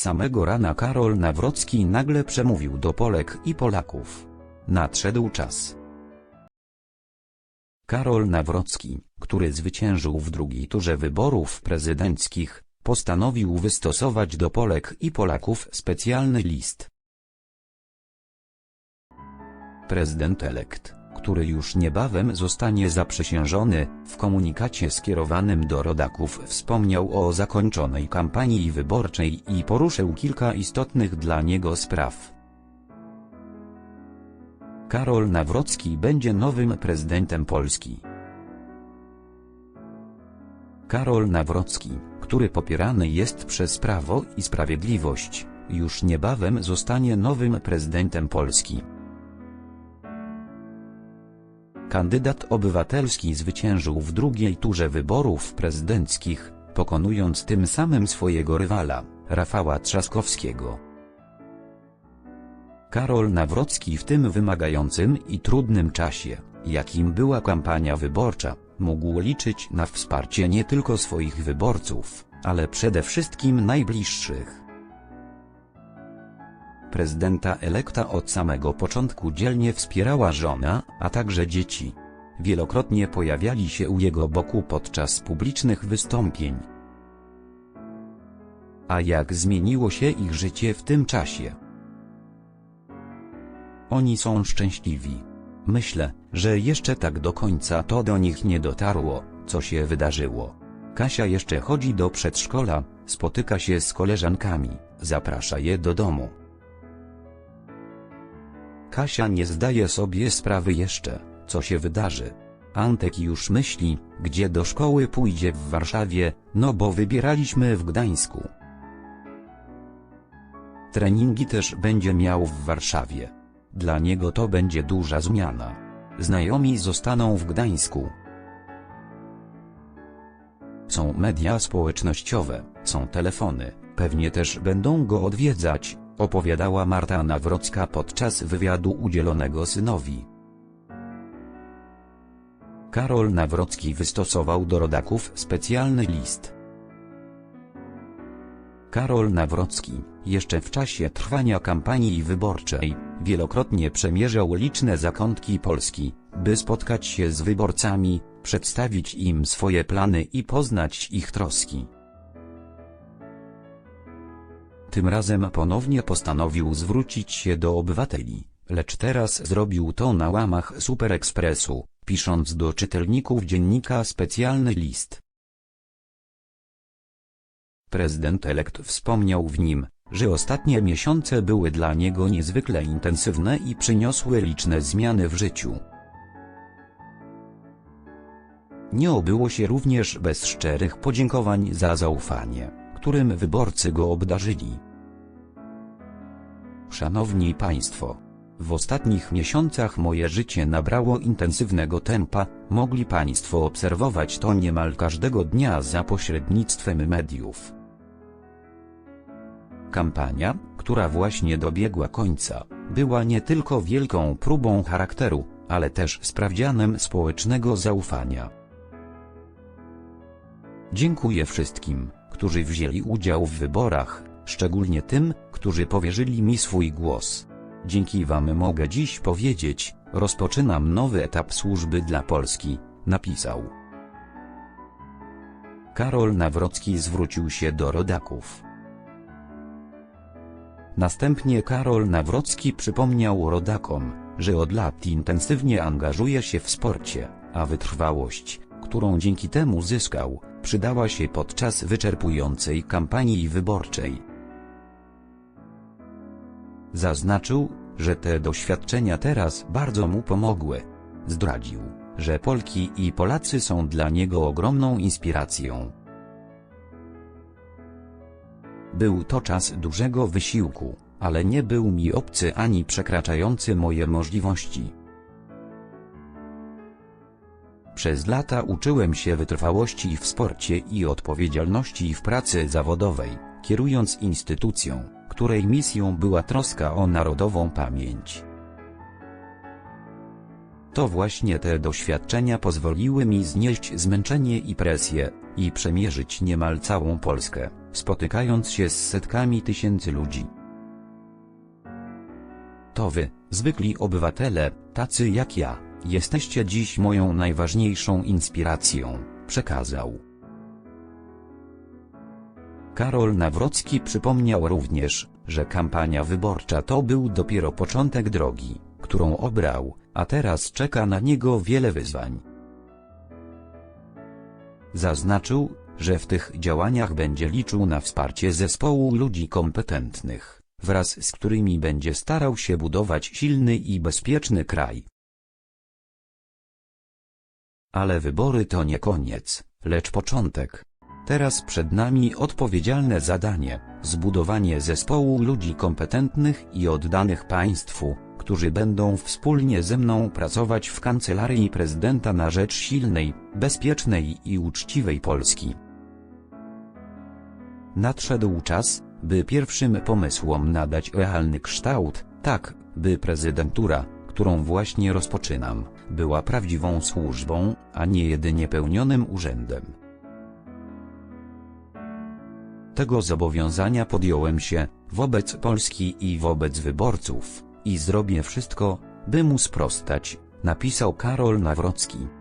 samego rana Karol Nawrocki nagle przemówił do Polek i Polaków. Nadszedł czas. Karol Nawrocki, który zwyciężył w drugiej turze wyborów prezydenckich, postanowił wystosować do Polek i Polaków specjalny list. Prezydent elekt, który już niebawem zostanie zaprzysiężony, w komunikacie skierowanym do rodaków wspomniał o zakończonej kampanii wyborczej i poruszył kilka istotnych dla niego spraw. Karol Nawrocki będzie nowym prezydentem Polski. Karol Nawrocki, który popierany jest przez Prawo i Sprawiedliwość, już niebawem zostanie nowym prezydentem Polski. Kandydat obywatelski zwyciężył w drugiej turze wyborów prezydenckich, pokonując tym samym swojego rywala, Rafała Trzaskowskiego. Karol Nawrocki w tym wymagającym i trudnym czasie, jakim była kampania wyborcza, mógł liczyć na wsparcie nie tylko swoich wyborców, ale przede wszystkim najbliższych. Prezydenta elekta od samego początku dzielnie wspierała żona, a także dzieci. Wielokrotnie pojawiali się u jego boku podczas publicznych wystąpień. A jak zmieniło się ich życie w tym czasie? Oni są szczęśliwi. Myślę, że jeszcze tak do końca to do nich nie dotarło, co się wydarzyło. Kasia jeszcze chodzi do przedszkola, spotyka się z koleżankami, zaprasza je do domu. Kasia nie zdaje sobie sprawy jeszcze, co się wydarzy. Antek już myśli, gdzie do szkoły pójdzie w Warszawie, no bo wybieraliśmy w Gdańsku. Treningi też będzie miał w Warszawie. Dla niego to będzie duża zmiana. Znajomi zostaną w Gdańsku. Są media społecznościowe, są telefony, pewnie też będą go odwiedzać, opowiadała Marta Nawrocka podczas wywiadu udzielonego synowi. Karol Nawrocki wystosował do rodaków specjalny list. Karol Nawrocki, jeszcze w czasie trwania kampanii wyborczej, wielokrotnie przemierzał liczne zakątki Polski, by spotkać się z wyborcami, przedstawić im swoje plany i poznać ich troski. Tym razem ponownie postanowił zwrócić się do obywateli, lecz teraz zrobił to na łamach Super Expressu, pisząc do czytelników dziennika specjalny list. Prezydent elekt wspomniał w nim, że ostatnie miesiące były dla niego niezwykle intensywne i przyniosły liczne zmiany w życiu. Nie obyło się również bez szczerych podziękowań za zaufanie, którym wyborcy go obdarzyli. Szanowni Państwo, w ostatnich miesiącach moje życie nabrało intensywnego tempa, mogli Państwo obserwować to niemal każdego dnia za pośrednictwem mediów. Kampania, która właśnie dobiegła końca, była nie tylko wielką próbą charakteru, ale też sprawdzianem społecznego zaufania. Dziękuję wszystkim, którzy wzięli udział w wyborach, szczególnie tym, którzy powierzyli mi swój głos. Dzięki Wam mogę dziś powiedzieć, rozpoczynam nowy etap służby dla Polski, napisał. Karol Nawrocki zwrócił się do rodaków. Następnie Karol Nawrocki przypomniał rodakom, że od lat intensywnie angażuje się w sporcie, a wytrwałość, którą dzięki temu zyskał, przydała się podczas wyczerpującej kampanii wyborczej. Zaznaczył, że te doświadczenia teraz bardzo mu pomogły. Zdradził, że Polki i Polacy są dla niego ogromną inspiracją. Był to czas dużego wysiłku, ale nie był mi obcy ani przekraczający moje możliwości. Przez lata uczyłem się wytrwałości w sporcie i odpowiedzialności w pracy zawodowej, kierując instytucją, której misją była troska o narodową pamięć. To właśnie te doświadczenia pozwoliły mi znieść zmęczenie i presję, i przemierzyć niemal całą Polskę, spotykając się z setkami tysięcy ludzi. To wy, zwykli obywatele, tacy jak ja, jesteście dziś moją najważniejszą inspiracją, przekazał. Karol Nawrocki przypomniał również, że kampania wyborcza to był dopiero początek drogi, którą obrał, a teraz czeka na niego wiele wyzwań. Zaznaczył, że w tych działaniach będzie liczył na wsparcie zespołu ludzi kompetentnych, wraz z którymi będzie starał się budować silny i bezpieczny kraj. Ale wybory to nie koniec, lecz początek. Teraz przed nami odpowiedzialne zadanie, zbudowanie zespołu ludzi kompetentnych i oddanych państwu, którzy będą wspólnie ze mną pracować w kancelarii prezydenta na rzecz silnej, bezpiecznej i uczciwej Polski. Nadszedł czas, by pierwszym pomysłom nadać realny kształt, tak, by prezydentura, którą właśnie rozpoczynam, była prawdziwą służbą, a nie jedynie pełnionym urzędem. Tego zobowiązania podjąłem się, wobec Polski i wobec wyborców, i zrobię wszystko, by mu sprostać, napisał Karol Nawrocki.